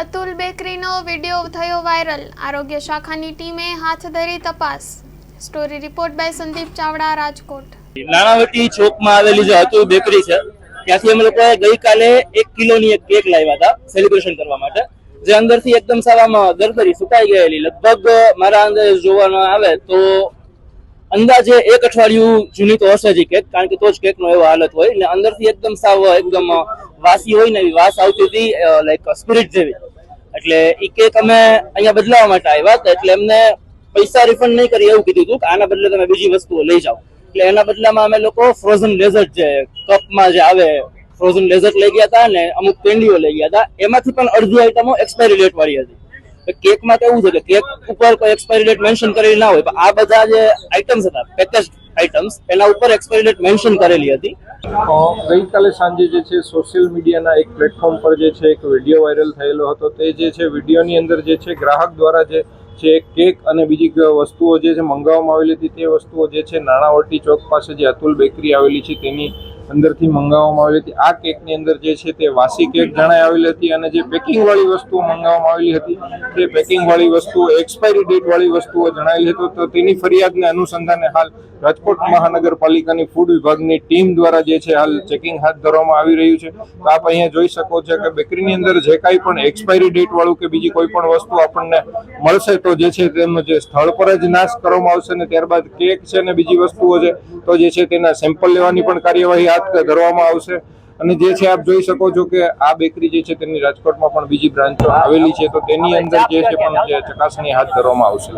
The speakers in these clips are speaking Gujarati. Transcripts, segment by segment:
અતુલ બેકરીનો વીડિયો થયો વાયરલ. આરોગ્ય શાખાની ટીમે હાથ ધરી તપાસ. Story report by Sandeep Chavda, Rajkot. Nanavati ચોકમાં આવેલી જે અતુલ બેકરી છે, ત્યાંથી અમે લોકોએ ગઈકાલે એક કિલોની એક કેક લાવ્યા હતા સેલિબ્રેશન કરવા માટે. જે અંદરથી એકદમ સાવામાં દરદરી સુકાઈ ગયેલી. લગભગ મારા અંદર જોવામાં આવે તો અંદાજે એક અઠવાડિયું જૂની તો હશે જ કેક, કારણ કે તો જ કેકનો એવો હાલત હોય. એટલે અંદરથી એકદમ સાવ એકદમ વાસી હોય ને એવી વાસ આવતી હતી લાઈક સ્પિરિટ જેવી. એટલે એ કેક અમે અહીંયા બદલાવવા માટે આવ્યા હતા, એટલે એમને પૈસા રિફંડ નહીં કરી એવું કીધું હતું કે આના બદલે તમે બીજી વસ્તુઓ લઈ જાઓ. એટલે એના બદલામાં અમે લોકો ફ્રોઝન ડેઝર્ટ જે કપમાં જે આવે ફ્રોઝન ડેઝર્ટ લઈ ગયા હતા ને અમુક કેન્ડીઓ લઈ ગયા હતા. એમાંથી પણ અડધી આઈટમો એક્સપાયરી ડેટ વાળી હતી. કેકમાં એવું છે કે કેક ઉપર કોઈ એક્સપાયરી ડેટ મેન્શન કરેલી ના હોય, પણ આ બધા જે આઇટમ્સ હતા પેકેજ આઇટમ્સ એના ઉપર એક્સપાયરી ડેટ મેન્શન કરેલી હતી. ગઈકાલે સાંજે જે છે સોશિયલ મીડિયાના એક પ્લેટફોર્મ પર જે છે, એક વીડિયો વાયરલ થયેલો હતો. તે જે છે વિડીયોની અંદર જે છે, ગ્રાહક દ્વારા જે છે, કેક અને બીજી વસ્તુઓ જે છે, મંગાવવામાં આવેલી હતી, તે વસ્તુઓ જે છે નાણાવટી ચોક પાસે જે અતુલ બેકરી આવેલી છે, તેની અંદરથી મંગાવવામાં આવેલી હતી. આ કેકની અંદર જે છે તે વાસી કેક જણાઈ આવેલી હતી અને જે પેકિંગવાળી વસ્તુઓ મંગાવવામાં આવેલી હતી, તે પેકિંગવાળી વસ્તુઓ એક્સપાયરી ડેટવાળી વસ્તુઓ જણાવેલી હતી. તો તેની ફરિયાદને અનુસંધાને હાલ રાજકોટ મહાનગરપાલિકાની ફૂડ વિભાગની ટીમ દ્વારા જે છે હાલ ચેકિંગ હાથ ધરવામાં આવી રહ્યું છે. તો આપ અહીંયા જોઈ શકો છો કે બેકરીની અંદર જે કાંઈ પણ એક્સપાયરી ડેટવાળું કે બીજી કોઈ પણ વસ્તુ આપણને મળશે તો જે છે તેમનો જે સ્થળ પર જ નાશ કરવામાં આવશે ને ત્યારબાદ કેક છે ને બીજી વસ્તુઓ છે, તો જે છે તેના સેમ્પલ લેવાની પણ કાર્યવાહી હાથ ધરવામાં આવશે. અને જે છે આપ જોઈ શકો છો કે આ બેકરી જે છે તેની રાજકોટમાં પણ બીજી બ્રાન્ચો આવેલી છે. તો તેની અંદર જે છે પણ જે ચકાસણી હાથ ધરવામાં આવશે.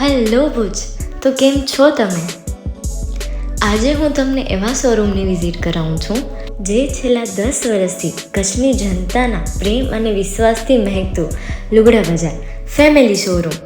હેલો ભુજ તો કેમ છો તમે? આજે હું તમને એવા શોરૂમની વિઝિટ કરાવું છું જે છેલ્લા દસ વર્ષથી કચ્છની જનતાના પ્રેમ અને વિશ્વાસથી મહેકતું લુગડા બજાર ફેમિલી શોરૂમ